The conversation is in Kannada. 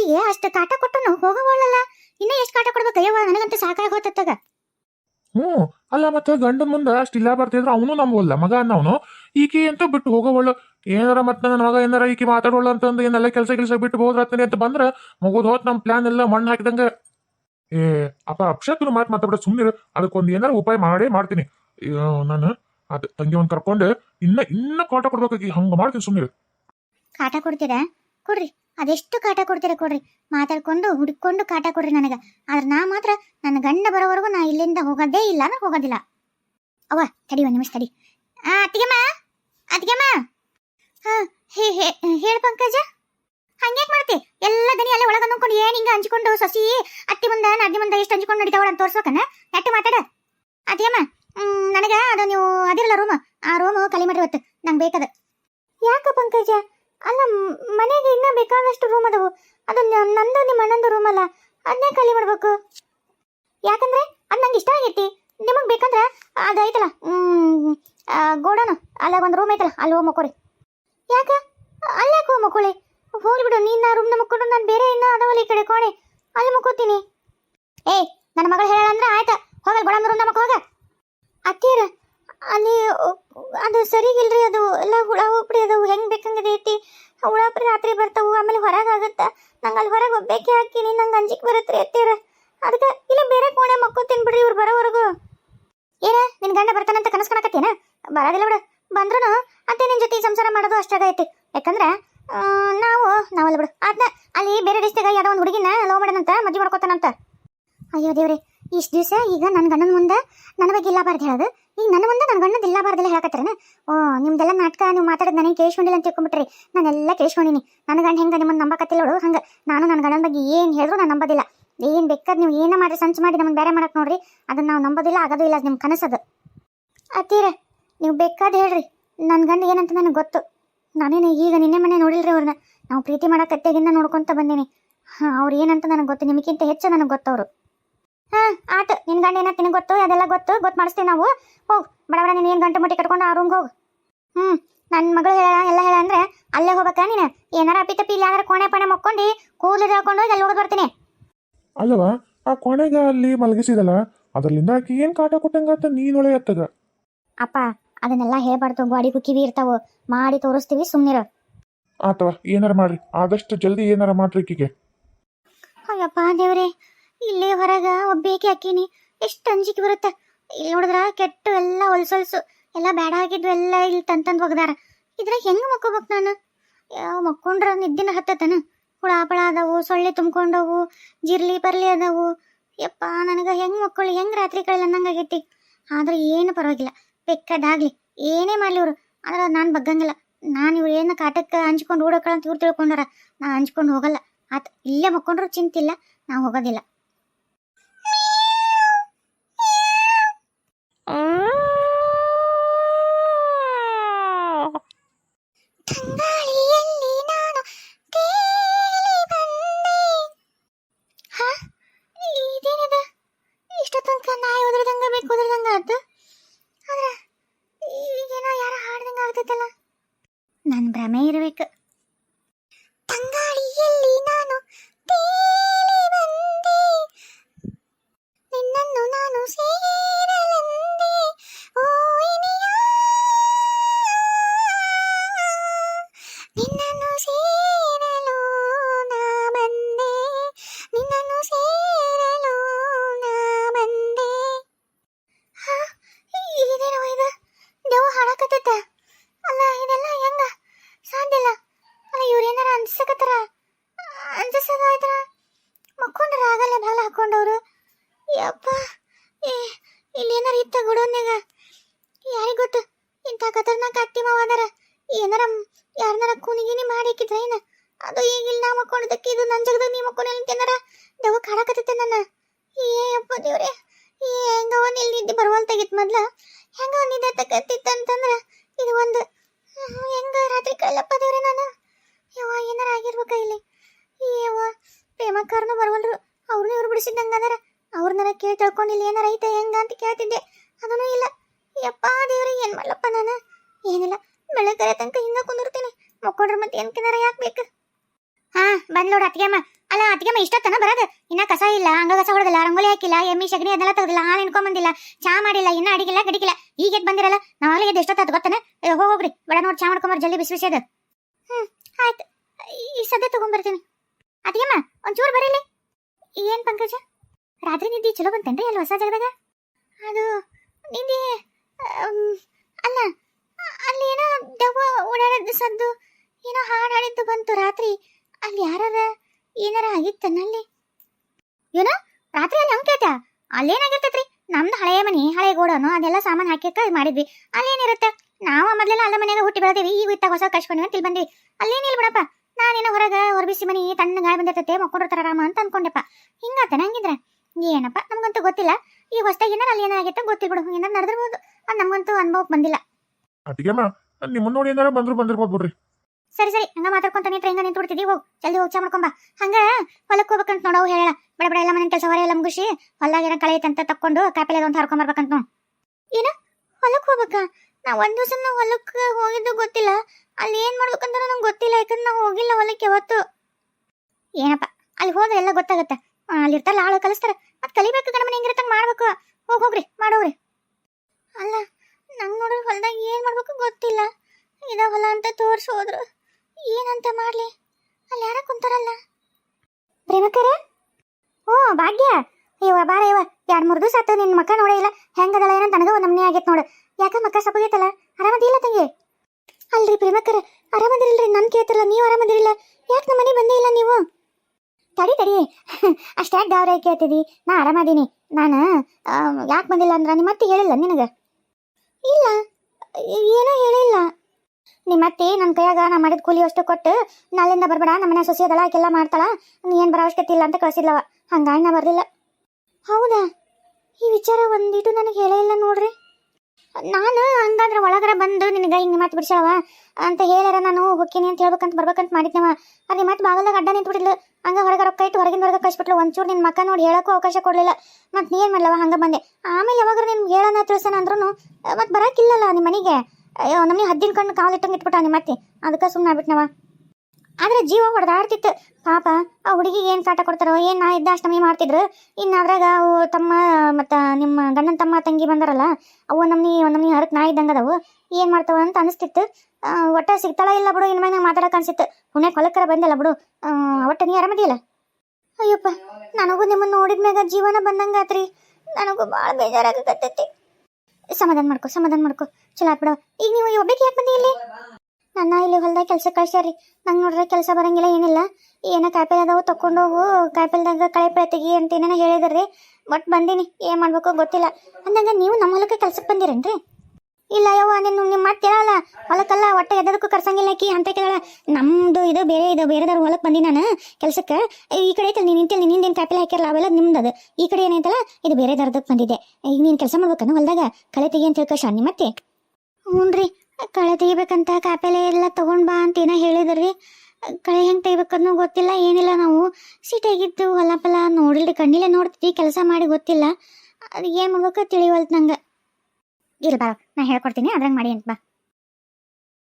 ಆಕಿಗೆ ಅಷ್ಟು ಕಾಟ ಕೊಟ್ಟನು ಹೋಗವಳಲ್ಲ ಇನ್ನ ಎಷ್ಟು ಕಾಟ ಕೊಡ್ಬೇಕು? ಅಯ್ಯವ್ವ ನನಗಂತೂ ಸಾಕಾಗಿ ಹೋತತ್ತಾಗ ಹ್ಞೂ ಅಲ್ಲ ಮತ್ತೆ ಗಂಡ ಮುಂದೆ ಅಷ್ಟಿಲ್ಲ ಬರ್ತಿದ್ರೆ ಅವನು ನಂಬೋಲ್ಲ ಮಗ ಅನ್ನವನು. ಈಕೆ ಅಂತ ಬಿಟ್ಟು ಹೋಗೋವಳು. ಏನಾರ ಮತ್ತೆ ನನ್ನ ಮಗ ಏನಾರ ಈಕಿ ಮಾತಾಡೋಳು ಅಂತಂದು ಏನೆಲ್ಲ ಕೆಲಸ ಕೆಲಸ ಬಿಟ್ಟು ಹೋದ್ರತ್ತನೆ ಅಂತ ಬಂದ್ರೆ ಮುಗಿದು ಹೋತ್ ನಮ್ಮ ಪ್ಲಾನ್ ಎಲ್ಲ ಮಣ್ಣು ಹಾಕಿದಂಗೆ. ಏ ಅಪ್ಪ ಅಕ್ಷತನು ಮಾತು ಮಾತಾಡ ಸುಮ್ಮನೆ ಅದಕ್ಕೊಂದು ಏನಾರ ಉಪಾಯ ಮಾಡೇ ಮಾಡ್ತೀನಿ. ನಾನು ಅದು ತಂಗಿ ಒಂದು ಕರ್ಕೊಂಡು ಇನ್ನ ಇನ್ನ ಕಾಟ ಕೊಡ್ಬೇಕಾಗಿ ಹಂಗೆ ಮಾಡ್ತೀನಿ ಸುಮ್ಮನೆ ಕಾಟ ಕೊಡ್ತೀರಾ? ಕೊಡ್ರಿ. ಅದೆಷ್ಟು ಕಾಟ ಕೊಡ್ತೀರ ಕೊಡ್ರಿ? ಮಾತಾಡ್ಕೊಂಡು, ಹುಡ್ಕೊಂಡು ಕಾಟ ಕೊಡ್ರಿ ನನಗೆ. ಆದ್ರೆ ನಾ ಮಾತ್ರ ನನ್ನ ಗಂಡ ಬರೋವರೆಗೂ ನಾ ಇಲ್ಲಿಂದ ಹೋಗೋದೇ ಇಲ್ಲ, ಅಂದ್ರೆ ಹೋಗೋದಿಲ್ಲ. ಅವ್ವ, ತಡಿ ಒಂದು ನಿಮಿಷ ತಡಿ. ಆ, ಅತ್ತಿಗೆಮ್ಮ ಅತ್ತಿಗೆಮ್ಮ. ಹಾ, ಹೇ ಹೇ, ಹೇಳ ಪಂಕಜ. ಹಂಗ್ಯಾಕ್ ಮಾಡ್ತಿ? ಎಲ್ಲ ದನಿ ಅಲ್ಲೇ ಒಳಗೆ ಅನ್ಕೊಂಡು ಏನು ಹಿಂಗೆ ಹಂಚ್ಕೊಂಡು ಸಸಿ ಅತ್ತಿ ಮುಂದೆ ನಡ್ಡಿ ಮುಂದೆ ಎಷ್ಟು ಹಂಚ್ಕೊಂಡು ನಡೀತಾವಳ ಅಂತ ತೋರ್ಸ್ಬೇಕನ? ನೆಟ್ಟು ಮಾತಾಡ. ಅತ್ತಿಗೆಮ್ಮ ನನಗೆ ಅದು ನೀವು ಅದಿರಲ್ಲ ರೂಮ್ ಆ ರೂಮು ಕಲಿ ಮಾಡ್ರಿ ಇವತ್ತು ನಂಗೆ ಬೇಕದ. ಯಾಕ ಪಂಕಜ? ಅಲ್ಲ ಮನೆಗೆ ಇನ್ನ ಬೇಕಾದಷ್ಟು ರೂಮ್ ಅದಾವು. ಅದು ನಂದು ನಿಮ್ಮ ಅಣ್ಣಂದು ರೂಮ್ ಅಲ್ಲ. ಅದನ್ನೇ ಖಾಲಿ ಮಾಡ್ಬೇಕು. ಯಾಕಂದ್ರೆ ಅದು ನಂಗೆ ಇಷ್ಟ ಆಗೈತಿ. ನಿಮಗೆ ಬೇಕಂದ್ರೆ ಅದು ಐತಲ್ಲ ಹ್ಮ್, ಅಲ್ಲಾಗ ಅಲ್ಲ ಒಂದು ರೂಮ್ ಐತಲ್ಲ ಅಲ್ಲಿ ಹೋಗಿ ಮಕ್ಕೋರಿ ಯಾಕ? ಅಲ್ಲೇ ಹೋಗಿ ಮಕ್ಕೊಳ್ಳಿ ಹೋಗ್ಲಿ? ಬಿಡು ನೀನು ರೂಮ್ ರೂಮ್ನ ಮಕ್ಕೊಂಡು ನಾನು ಬೇರೆ ಇನ್ನೂ ಅದಾವಲ್ಲ ಈ ಕಡೆ ಕೋಣೆ. ಅಲ್ಲಿ ಮುಕ್ಕೋತೀನಿ. ಏಯ್ ನನ್ನ ಮಗಳು ಹೇಳಂದ್ರೆ ಆಯ್ತಾ. ಹೋಗಲ್ ಬಡ ರೂಮ್ನ ಮಕ್ಕ ಹೋಗ ಅತ್ತೀರ ಅಲ್ಲಿ ಉ- ಅದು ಸರಿಗಿಲ್ರಿ ಅದು ಎಲ್ಲ ಹುಳ ಹೋಗ್ಬಿಡಿ ಅದು ಹೆಂಗ್ ಬೇಕಂಗದೆ ಐತಿ ಹುಳ ರಾತ್ರಿ ಬರ್ತಾವು, ಆಮೇಲೆ ಹೊರಗೆ ಆಗುತ್ತೆ? ನಂಗೆ ಅಲ್ಲಿ ಹೊರಗೆ ಒಬ್ಬೇಕೆ ಹಾಕಿನಿ, ನಂಗೆ ಅಂಜಿಕೆ ಬರುತ್ತೆ ಅತ್ತೀರ. ಅದಕ್ಕೆ ಇಲ್ಲ ಬೇರೆ ಕೋಣೆ ಮಕ್ಕೋತೀನಿ ಬಿಡ್ರಿ ಇವ್ರು ಬರೋವರೆಗೂ. ಏನ, ನಿನ್ ಗಂಡ ಬರ್ತಾನಂತ ಕನಸು ಕಾಣಕತ್ತೇನ? ಬರೋದಿಲ್ಲ ಬಿಡು. ಬಂದ್ರು ಅತ್ತೆ ನಿನ್ ಜೊತೆ ಸಂಸಾರ ಮಾಡೋದು ಅಷ್ಟಾಗೈತಿ. ಯಾಕಂದ್ರೆ ನಾವು, ನಾವಲ್ಲ ಬಿಡು. ಅದ್ನ ಅಲ್ಲಿ ಬೇರೆ ಡಿಸ್ಟಿಗ ಯಾವ್ದೋ ಒಂದು ಹುಡುಗಿನ ಲೋ ಮಾಡನಂತ ಮದ್ವೆ ಮಾಡ್ಕೋತಾನಂತ. ಅಯ್ಯೋ ದೇವ್ರಿ ಇಷ್ಟು ದಿವಸ ಈಗ ನನ್ನ ಗಂಡನ ಮುಂದೆ ನನ್ನ ಬಗ್ಗೆ ಇಲ್ಲಬಾರ್ದು ಹೇಳೋದು. ಈಗ ನನ್ನ ಮುಂದೆ ನನ್ನ ಗಂಡನ ಇಲ್ಲಬಾರ್ದಲ್ಲ ಹೇಳಕತ್ತಾರನ ಓ, ನಿಮ್ದೆಲ್ಲ ನಾಟಕ, ನೀವು ಮಾತಾಡೋದು ನನಗೆ ಕೇಳಿಸ್ಕೊಂಡಿಲ್ಲ ಅಂತ ತಿಳ್ಕೊಂಬಿಟ್ರಿ. ನಾನೆಲ್ಲ ಕೇಳಿಸ್ಕೊಂಡಿನಿ. ನನ್ನ ಗಂಡ ಹೆಂಗೆ ನಿಮ್ಮನ್ನು ನಂಬಕತ್ತಿಲ್ಲ ನೋಡು ಹಂಗೆ. ನಾನು ನನ್ನ ಗಂಡನ ಬಗ್ಗೆ ಏನು ಹೇಳಿದ್ರು ನಾನು ನಂಬೋದಿಲ್ಲ. ಏನು ಬೇಕಾದ್ ನೀವು ಏನೇ ಮಾಡಿರಿ? ಸಂಚು ಮಾಡಿ ನಮ್ಗೆ ಬೇರೆ ಮಾಡಕ್ಕೆ ನೋಡ್ರಿ. ಅದನ್ನು ನಾವು ನಂಬೋದಿಲ್ಲ, ಆಗೋದು ಇಲ್ಲ ನಿಮ್ಮ ಕನಸದು. ಅತ್ತೀರ, ನೀವು ಬೇಕಾದ ಹೇಳ್ರಿ. ನನ್ನ ಗಂಡ ಏನಂತ ನನಗೆ ಗೊತ್ತು. ನಾನೇನು ಈಗ ನಿನ್ನೆ ಮನೆ ನೋಡಿಲ್ರಿ ಅವ್ರನ್ನ ನಾವು ಪ್ರೀತಿ ಮಾಡಕತ್ತೆಗಿಂದ ನೋಡ್ಕೊತ ಬಂದೀನಿ. ಹಾಂ, ಅವ್ರು ಏನಂತ ನನಗೆ ಗೊತ್ತು. ನಿಮಗಿಂತ ಹೆಚ್ಚು ನನಗೆ ಗೊತ್ತವರು. ಹಾಂ ಆತು ನಿನ್ನ ಗಂಡ ಏನ ನಿನಗೆ ಗೊತ್ತು? ಅದೆಲ್ಲ ಗೊತ್ತು. ಗೊತ್ತು ಮಾಡಿಸ್ತೀವಿ ನಾವು. ಹೋಗ್. ಬಡ ಬಡ ನೀನು ಏನು ಗಂಟೆ ಮುಟ್ಟಿ ಕಟ್ಕೊಂಡು ಆ ರೂಮ್ಗೆ ಹೋಗು. ಹ್ಮ್ ನನ್ನ ಮಗಳು ಹೇಳ ಎಲ್ಲ ಹೇಳ ಅಂದ್ರೆ ಅಲ್ಲೇ ಹೋಗ್ಬೇಕಾ ನೀನು? ಏನಾರ ಅಪ್ಪಿ ತಪ್ಪಿ ಇಲ್ಲಿ ಯಾರ ಕೋಣೆ ಪಣೆ ಮಕ್ಕೊಂಡು ಕೂದಲು ಹೇಳ್ಕೊಂಡು ಹೋಗಿ ಅಲ್ಲಿ ಹೋಗಿ ಬರ್ತೀನಿ. ಅಲ್ಲವ ಆ ಕೊನೆಗ ಅಲ್ಲಿ ಮಲಗಿಸಿದಲ್ಲ ಅದರಲ್ಲಿಂದ ಆಕಿ ಏನು ಕಾಟ ಕೊಟ್ಟಂಗಾತ ನೀನೊಳೆ ಹತ್ತದ ಅಪ್ಪ ಅದನ್ನೆಲ್ಲ ಹೇಳ್ಬಾರ್ದು. ಗಾಡಿಗೂ ಕಿವಿ ಇರ್ತಾವು. ಮಾಡಿ ತೋರಿಸ್ತೀವಿ ಸುಮ್ಮನಿರು ಆತವ ಏನಾರ ಮಾಡ್ರಿ. ಆದಷ್ಟು ಜಲ್ದಿ ಏನಾರ ಮಾಡ್ರಿ ಈಕಿಗೆ. ಅಯ್ಯಪ್ಪ ದೇವ್ರೆ. ಇಲ್ಲಿ ಹೊರಗ ಒಬ್ಬೇಕೆ ಹಾಕಿನಿ ಎಷ್ಟು ಅಂಜಿಕೆ ಬರುತ್ತ. ಇಲ್ಲಿ ನೋಡಿದ್ರ ಕೆಟ್ಟು ಎಲ್ಲ ಹೊಲ್ಸೊಲ್ಸು. ಎಲ್ಲ ಬೇಡ ಆಗಿದ್ವು ಎಲ್ಲ ಇಲ್ಲಿ ತಂತಂದು ಒಗ್ದಾರ. ಇದ್ರಾಗ ಹೆಂಗೆ ಮಕ್ಕೋಬೇಕು ನಾನು? ಮಕ್ಕೊಂಡ್ರ ನಿದ್ದಿನ ಹತ್ತತನ. ಹುಳ ಪಳ ಅದಾವು ಸೊಳ್ಳೆ ತುಂಬ್ಕೊಂಡವು, ಜಿರ್ಲಿ ಪರ್ಲಿ ಅದಾವು ಯಪ್ಪ, ನನಗೆ ಹೆಂಗೆ ಮಕ್ಕಳು ಹೆಂಗೆ ರಾತ್ರಿ ಕಳೆಲ್ಲ ಅನ್ನಂಗಾಗೈತಿ ಆದ್ರೆ ಏನು ಪರವಾಗಿಲ್ಲ. ಬೆಕ್ಕದಾಗ್ಲಿ. ಏನೇ ಮಾಡಲಿ ಇವರು. ಆದ್ರೆ ನಾನು ಬಗ್ಗಂಗಿಲ್ಲ. ನಾನು ಇವ್ರು ಏನು ಕಾಟಕ್ಕೆ ಹಂಚ್ಕೊಂಡು ಓಡೋಕಳ ಅಂತ ಇವ್ರು ತಿಳ್ಕೊಂಡಾರ. ನಾ ಹಂಚ್ಕೊಂಡು ಹೋಗಲ್ಲ. ಆತ ಇಲ್ಲೇ ಮಕ್ಕೊಂಡ್ರು ಚಿಂತಿಲ್ಲ. ನಾ ಹೋಗೋದಿಲ್ಲ. ಭ್ರಮೆ ಇರ್ಬೇಕು ಇಲ್ಲೇನಾರ ಇತ್ತ ಗುಡೋನ್ಯಾಗ? ಯಾರಿಗೆ ಗೊತ್ತು? ಇಂಥ ಖತರ್ನಾಕ್ ಅತ್ತಿ ಮಾವ ಅದಾರ. ಏನಾರ ಯಾರನಾರ ಕೂನಿಗಿನಿ ಮಾಡಿ ಏನ? ಅದು ಈಗ ಇಲ್ಲಿ ನಾ ಮಕ್ಕೊಂಡಿದ್ದಕ್ಕೆ ಇದು ನನ್ನ ಜಗದಾಗ ನೀ ಮಕ್ಕೊಂಡಿಲ್ಲ ಅಂತೇನಾರ ದೆವ್ವ ಕಾಡಕತ್ತೈತೆ ನನ್ನ. ಏ ಅಪ್ಪ ದೇವ್ರೆ. ಏ ಹೆಂಗವ ನಿಲ್ ನಿದ್ದೆ ಬರುವಲ್ತಾಗಿತ್ತು ಮೊದ್ಲ. ಹೆಂಗವ ನಿದ್ದೆ ತಕ್ಕತ್ತಿತ್ತು ಅಂತಂದ್ರ ಇದು ಒಂದು ಹೆಂಗ ರಾತ್ರಿ ಕಳ್ಳಪ್ಪ ದೇವ್ರೆ ನಾನು. ಯವ್ವ, ಏನಾರ ಆಗಿರ್ಬೇಕ ಇಲ್ಲಿ. ಏವ ಪ್ರೇಮಕಾರನು ಬರವಲ್ರು. ಅವ್ರನ್ನ ಇವ್ರು ಬಿಡಿಸಿದಂಗ ಅದಾರ. ಅವ್ರನ್ನಾರ ಕೇಳಿ ತಿಳ್ಕೊಂಡಿಲ್ಲ, ಏನಾರ ಐತೆ, ಹೆಂಗ ಅಂತ ಕೇಳ್ತಿದ್ದೆ. ಅದನ್ನೂ ಇಲ್ಲ. ಯಪ್ಪ ದೇವ್ರಿ, ಏನು ಮಾಡ್ಲಪ್ಪ ನಾನು? ಏನಿಲ್ಲ. ಬೆಳಗ್ಗೆ ತನಕ ಹಿಂಗ ಕುಂದಿರ್ತೀನಿ. ಮಕ್ಕೊಂಡ್ರ ಮತ್ತೆ ಏನ್ಕಿನಾರ ಯಾಕೆ ಬೇಕು? ಹಾ, ಬಂದ್ ನೋಡು ಅತ್ತಿಗೆಮ್ಮ. ಅಲ್ಲ, ಅತ್ತಿಗೆಮ್ಮ, ಇಷ್ಟೊತ್ತನ ಬರೋದು? ಇನ್ನ ಕಸ ಇಲ್ಲ ಅಂಗಳ ಕಸ ಹೊಡೆದಿಲ್ಲ, ರಂಗೋಲಿ ಹಾಕಿಲ್ಲ, ಎಮ್ಮಿ ಸಗಣಿ ಅದೆಲ್ಲ ತೆಗೆದಿಲ್ಲ, ಹಾಲು ಇನ್ಕೊಂಡ್ ಬಂದಿಲ್ಲ, ಚಾ ಮಾಡಿಲ್ಲ, ಇನ್ನ ಅಡಿಗಿಲ್ಲ ಗಡಿಗಿಲ್ಲ ಈಗ ಎದ್ ಬಂದಿರಲ್ಲ ನಾವಾಗಲೇ ಎದ್ದು ಎಷ್ಟೊತ್ತ ಗೊತ್ತನ? ಹೋಗೋಗ್ರಿ ಬೇಡ ನೋಡಿ, ಚಾ ಮಾಡ್ಕೊಂಬರ್, ಜಲ್ದಿ ಬಿಸಿ ಬಿಸಿ ಅದು ಹ್ಮ್, ಆಯ್ತು. ಈ ಸದ್ಯ ತಗೊಂಡ್ಬರ್ತೀನಿ ಅದಕ್ಕೆಮ್ಮ ಒಂಚೂರು ಬರೀಲಿ. ಏನ್ ಪಂಕಜ? ರಾತ್ರಿ ನಿದ್ದೆ ಚಲೋ ಬಂತೇನ್ರಿ ಅಲ್ಲಿ ಹೊಸ ಜಾಗದಾಗ? ಅದು ನಿದ್ದೆ ಅಲ್ಲ ಅಲ್ಲಿ ಏನೋ ದೆವ್ವ ಓಡಾಡೋದು ಸದ್ದು, ಏನೋ ಹಾಡು ಹಾಡಿದ್ದು ಬಂತು ರಾತ್ರಿ. ಅಲ್ಲಿ ಯಾರಾರ ಏನಾರ ಆಗಿತ್ತನಲ್ಲಿ ಏನೋ, ರಾತ್ರಿ ಅಲ್ಲಿ ಹಂಗೆ ಕೇಳ್ತ ಅಲ್ಲೇನಾಗಿರ್ತೈತ್ರಿ? ನಮ್ದು ಹಳೆಯ ಮನೆ, ಹಳೆ ಗೋಡನು, ಅದೆಲ್ಲ ಸಾಮಾನು ಹಾಕಿ ಮಾಡಿದ್ವಿ. ಅಲ್ಲೇನಿರುತ್ತೆ? ನಾವು ಮೊದಲೆಲ್ಲ ಅಲ್ಲ ಮನೆಯಾಗ ಹುಟ್ಟಿ ಬೆಳೆದೀವಿ, ಈಗ ಇತ್ತಾಗ ಹೊಸ ಕಳ್ಸ್ಕೊಂಡು ಅಂತ ಇಲ್ಲಿ ಬಂದ್ವಿ. ಅಲ್ಲೇನಿಲ್ಲ ಬಿಡಪ್ಪ, ನಾನೇನೋ ಹೊರಗೆ ಹೊರಬಿಸಿ ಮನೆ ತಣ್ಣ ಗಾಳಿ ಬಂದಿರ್ತೈತೆ ಮಕ್ಕೊಂಡಿರ್ತಾರ ರಾಮ ಅಂತ ಅನ್ಕೊಂಡೆಪ್ಪ. ಹಿಂಗಾತ ಹಂಗಿದ್ರೆ? ಏನಪ್ಪ? ನಮಗಂತೂ ಗೊತ್ತಿಲ್ಲ. ಈ ಹೊಸದಾಗಿ ಏನಾರ ಅಲ್ಲಿ ಏನಾಗೈತೆ ಗೊತ್ತಿಲ್ಲ ಬಿಡು. ಏನಾರ ನಡೆದಿರ್ಬೋದು. ಅದು ನಮ್ಗಂತೂ ಅನುಭವಕ್ಕೆ ಬಂದಿಲ್ಲ. ಅದಕ್ಕೆಮ್ಮ ನಿಮ್ಮನ್ನ ನೋಡಿ ಏನಾರ ಬಂದ್ರು ಬಂದಿರ್ಬೋದು ಬಿಡ್ರಿ. ಸರಿ ಸರಿ. ಹಂಗ ಮಾತಾಡ್ಕೊಂತ ನಿಂತ್ರ ಹಿಂಗ ನಿಂತು ಬಿಡ್ತಿದ್ದೀವಿ ಹೋಗ್. ಜಲ್ದಿ ಹೋಗಿ ಚಾ ಮಾಡ್ಕೊಂಬ ಹಂಗ ಹೊಲಕ್ಕೆ ಹೋಗ್ಬೇಕಂತ ನೋಡವು ಹೇಳ ಬಡ ಬಡ ಎಲ್ಲ ಮನೆ ಕೆಲಸ ಹೊರ ಎಲ್ಲ ಮುಗಿಸಿ ಹೊಲ್ದಾಗ ಏನ ಕಳೆ ಅಂತ ತಕ್ಕೊಂಡು ಕಾಪಿಲೆ ಒಂದು ಹರ್ಕೊಂಡ್ ಬರ್ಬೇಕಂತ ನೋ ಏನ? ಹೊಲಕ್ಕೆ ಹೋಗ್ಬೇಕ? ನಾ ಒಂದ್ ದಿವಸ ಹೊಲಕ್ಕೆ ಹೋಗಿದ್ದು ಗೊತ್ತಿಲ್ಲ. ಅಲ್ಲಿ ಏನ್ ಮಾಡ್ಬೇಕಂತ ನಂಗೆ ಗೊತ್ತಿಲ್ಲ. ಯಾಕಂದ್ರೆ ನಾವು ಹೋಗಿಲ್ಲ ಹೊಲಕ್ಕೆ ಯಾವತ್ತು. ಏನಪ್ಪ? ಅಲ್ಲಿ ಹೋದ್ರೆ ಎಲ್ಲ ಗೊತ್ತಾಗತ್ತೆ. ಅಲ್ಲಿ ಇರ್ತಾರಲ್ಲ ಆಳು ಕಲಿಸ್ತಾರ. ಮತ್ತೆ ಕಲಿಬೇಕು ಗಣಮನೆ ಹೆಂಗಿರತ್ತಂಗ್ ಮಾಡ್ಬೇಕು. ಹೋಗ್, ಹೋಗ್ರಿ ಮಾಡೋರಿ ಅಲ್ಲ, ನಂಗೆ ನೋಡ್ರಿ ಹೊಲ್ದಾಗ ಏನು ಮಾಡ್ಬೇಕು ಗೊತ್ತಿಲ್ಲ. ಇದ ಹೊಲ ಅಂತ ತೋರಿಸಿ ಏನಂತ ಮಾಡ್ಲಿ? ಅಲ್ಲಿ ಯಾರ ಕುಂತಾರಲ್ಲ. ಪ್ರೇಮಕರ ಓ, ಭಾಗ್ಯ. ಇವ ಬಾರ ಇವ ಎರಡು, ಮೂರು ದಿವಸ ಆತು, ನಿನ್ ಮಕ್ಕ ನೋಡೇ ಇಲ್ಲ. ಹೆಂಗದಳ ಏನಂತ ನನಗೆ ಒಂದ್ ಆಗೈತೆ ನೋಡು. ಯಾಕ ಮಕ್ಕ ಸಪ್ಪಗೈತಲ್ಲ? ಆರಾಮದಿಲ್ಲ ತಂಗಿ? ಅಲ್ರಿ ಪ್ರೇಮಕರ, ಆರಾಮದಿರಿಲ್ರಿ. ನನ್ ಕೇಳ್ತಿರಲ್ಲ, ನೀವು ಆರಾಮದಿರಿಲ್ಲ. ಯಾಕೆ ನಮ್ಮ ಮನೆ ಬಂದೇ ಇಲ್ಲ ನೀವು? ತಡಿ ತಡಿ. ಅಷ್ಟ್ಯಾಕ್ ಗಾವ್ರ ಕೇಳ್ತಿದಿ? ನಾ ಆರಾಮದೀನಿ. ನಾನು ಯಾಕೆ ಬಂದಿಲ್ಲ ಅಂದ್ರೆ ನಿಮ್ಮ ಅತ್ತೆ ಹೇಳಿಲ್ಲ ನಿನಗೆ? ಇಲ್ಲ. ಏನೂ ಹೇಳಿಲ್ಲ. ನಿಮ್ಮ ನನ್ನ ಕೈಯಾಗ ನಾ ಮಾಡಿದ ಕೂಲಿ ಅಷ್ಟು ಕೊಟ್ಟು ನಾಳಿಂದ ಬರಬೇಡ ನಮ್ಮ ಮನೆ ಸೊಸಿ ಅದಳ ಆಕೆಲ್ಲ ಮಾಡ್ತಾಳ ಏನು ಬರೋ ಅವಶ್ಯಕತೆ ಇಲ್ಲ ಅಂತ ಕಳಿಸಿದ್ಲವ. ಹಂಗಾಗಿ ನಾ ಬರಲಿಲ್ಲ. ಹೌದಾ? ಈ ವಿಚಾರ ಒಂದಿಟ್ಟು ನನಗೆ ಹೇಳೇ ಇಲ್ಲ ನೋಡ್ರಿ. ನಾನು ಹಂಗಾದ್ರೆ ಒಳಗರ ಬಂದು ನಿನಗೆ ಹಿಂಗೆ ಮಾತು ಬಿಡ್ಸಳವ ಅಂತ ಹೇಳ್ಯಾರ ನಾನು, ಹೋಗ್ತೀನಿ ಅಂತ ಹೇಳ್ಬೇಕಂತ ಬರ್ಬೇಕಂತ ಮಾಡಿದ್ನವ. ಅದೇ ಮತ್ತೆ ಬಾಗಲ್ದಾಗ ಅಡ್ಡ ನಿಂತ್ಬಿಟ್ಟಿದ್ಲು. ಹಂಗ ಹೊರಗೆ ರೊಕ್ಕ ಇಟ್ಟು ಹೊರಗಿನ ಹೊರಗೆ ಕಳಿಸ್ಬಿಟ್ಲು. ಒಂಚೂರು ನಿನ್ನ ಮಕ್ಕ ನೋಡಿ ಹೇಳಕ್ಕೂ ಅವಕಾಶ ಕೊಡಲಿಲ್ಲ. ಮತ್ತೆ ನೀ ಏನು ಮಾಡ್ಲವ? ಹಂಗೆ ಬಂದೆ. ಆಮೇಲೆ ಯಾವಾಗ ನಿಮ್ಗೆ ಹೇಳೋಣ ತಿಳಿಸೋಣ ಅಂದ್ರೂ ಮತ್ತೆ ಬರೋಕ್ಕಿಲ್ಲಲ್ಲ ನಿಮ್ಮ ಮನೆಗೆ? ಅಯ್ಯೋ ನಮ್ಮನೆ ಹದ್ದಿನ ಕಣ್ಣು ಕಾಲಿಟ್ಟಂಗೆ ಇಟ್ಬಿಟ್ಟ ನಿಮ್ಮ ಮತ್ತೆ. ಅದಕ್ಕೆ ಸುಮ್ಮನೆ ಆಗ್ಬಿಟ್ನವ. ಆದ್ರೆ ಜೀವ ಹೊಡೆದಾಡ್ತಿತ್ತು. ಪಾಪ, ಆ ಹುಡುಗಿಗೆ ಏನು ಕಾಟ ಕೊಡ್ತಾರೋ, ಏನು ನಾ ಇದ್ದ ಅಷ್ಟಮಿ ಮಾಡ್ತಿದ್ರು. ಇನ್ನು ಅದ್ರಾಗ ಅವು ತಮ್ಮ, ಮತ್ತು ನಿಮ್ಮ ಗಂಡನ ತಮ್ಮ ತಂಗಿ ಬಂದಾರಲ್ಲ, ಅವು ನಮ್ನಿ ನಮ್ನಿ ಹರಕ್ ನಾ ಇದ್ದಂಗೆ ಅದಾವು. ಏನು ಮಾಡ್ತಾವ ಅಂತ ಅನಿಸ್ತಿತ್ತು. ಒಟ್ಟ ಸಿಗ್ತಾಳ ಇಲ್ಲ ಬಿಡು, ಇನ್ಮೇಲೆ ನಂಗೆ ಮಾತಾಡಕ್ಕೆ ಅನ್ಸಿತ್ತು. ಹುಣೆ ಕೊಲಕರ ಬಂದಿಲ್ಲ ಬಿಡು. ಒಟ್ಟ ನೀ ಆರಾಮದಿಯಲ್ಲ ಅಯ್ಯಪ್ಪ, ನನಗೂ ನಿಮ್ಮನ್ನು ನೋಡಿದ್ಮ್ಯಾಗ ಜೀವನ ಬಂದಂಗಾತ್ರಿ ನನಗೂ ಭಾಳ ಬೇಜಾರಾಗತ್ತೈತಿ ಸಮಾಧಾನ ಮಾಡ್ಕೊ ಸಮಾಧಾನ ಮಾಡ್ಕೊ. ಚಲೋ ಬಿಡವ ಈಗ ನೀವು ಒಬ್ಬಕ್ಕೆ ಯಾಕೆ ಬಂದಿ ಇಲ್ಲಿ? ನನ್ನ ಇಲ್ಲಿ ಹೊಲ್ದಾಗ ಕೆಲಸ ಕಳ್ಸ್ಯಾರಿ ನಂಗೆ ನೋಡ್ರೆ ಕೆಲಸ ಬರಂಗಿಲ್ಲ, ಏನಿಲ್ಲ. ಏನ ಕಾಯಿಪಲ್ಲೆ ಅದಾವು ತಕೊಂಡೋಗು ಕಾಯಿಪಲ್ದಾಗ ಕಳೆ ಪಳೆ ತೆಗಿ ಅಂತ ಏನೇನೋ ಹೇಳಿದ್ರಿ. ಬಟ್ ಬಂದೀನಿ, ಏನು ಮಾಡ್ಬೇಕು ಗೊತ್ತಿಲ್ಲ. ಅಂದಂಗ ನೀವು ನಮ್ಮ ಹೊಲಕ್ಕೆ ಕೆಲ್ಸಕ್ಕೆ ಬಂದಿರೇನ್ರಿ? ಇಲ್ಲ ಯವ್ವ, ನೀನು ನಿಮ್ಮ ಮತ್ತೆ ಹೊಲಕ್ಕಲ್ಲ, ಒಟ್ಟೆ ಎದಕ್ಕೂ ಕರ್ಸಂಗಿಲ್ಲ ಕಿ ಅಂತ ಕೇಳ ನಮ್ದು ಇದು ಬೇರೆ, ಇದು ಬೇರೆದವ್ರ ಹೊಲಕ್ಕೆ ಬಂದಿ ನಾನು ಕೆಲ್ಸಕ್ಕೆ. ಈ ಕಡೆ ಐತಲ್ಲ, ನೀನು ನಿಂತಿಲ್ಲ ನಿನ್ನೇನು ಕಾಯಿಪಲ್ಲೆ ಹಾಕಿರಲ್ಲ ಅವೆಲ್ಲ ಅದು. ಈ ಕಡೆ ಏನೈತಲ್ಲ ಇದು ಬೇರೆ ದರ್ದಕ್ಕೆ ಬಂದಿದೆ ಈಗ ನೀನು ಕೆಲಸ ಮಾಡ್ಬೇಕನ್ನು ಹೊಲದಾಗ? ಕಳೆ ತೆಗಿ ಅಂತ ಹೇಳ್ಕ ಶಾನಿ ಮತ್ತೆ. ಹ್ಞೂ ರೀ ಕಳೆ ತೆಗಿಬೇಕಂತ ಕಾಪೆಲೆ ಎಲ್ಲ ತಗೊಂಡ್ ಬಾ ಅಂತ ಏನೋ ಹೇಳಿದ್ರಿ. ಕಳೆ ಹೆಂಗೆ ತೆಗಿಬೇಕನ್ನೋ ಗೊತ್ತಿಲ್ಲ, ಏನಿಲ್ಲ ನಾವು. ಸಿಟಿಯಾಗಿದ್ದು ಹೊಲ ಪಲ ನೋಡಿಲ್ರಿ ಕಣ್ಣಿಲ್ಲ ನೋಡ್ತಿದ್ವಿ, ಕೆಲಸ ಮಾಡಿ ಗೊತ್ತಿಲ್ಲ. ಅದು ಏನು ಮಾಡ್ಬೇಕು ತಿಳಿವಲ್ತು ನಂಗೆ. ಇಲ್ಲ ಬಾ, ನಾ ಹೇಳ್ಕೊಡ್ತೀನಿ, ಅದ್ರಂಗೆ ಮಾಡಿ ಅಂತ ಬಾ.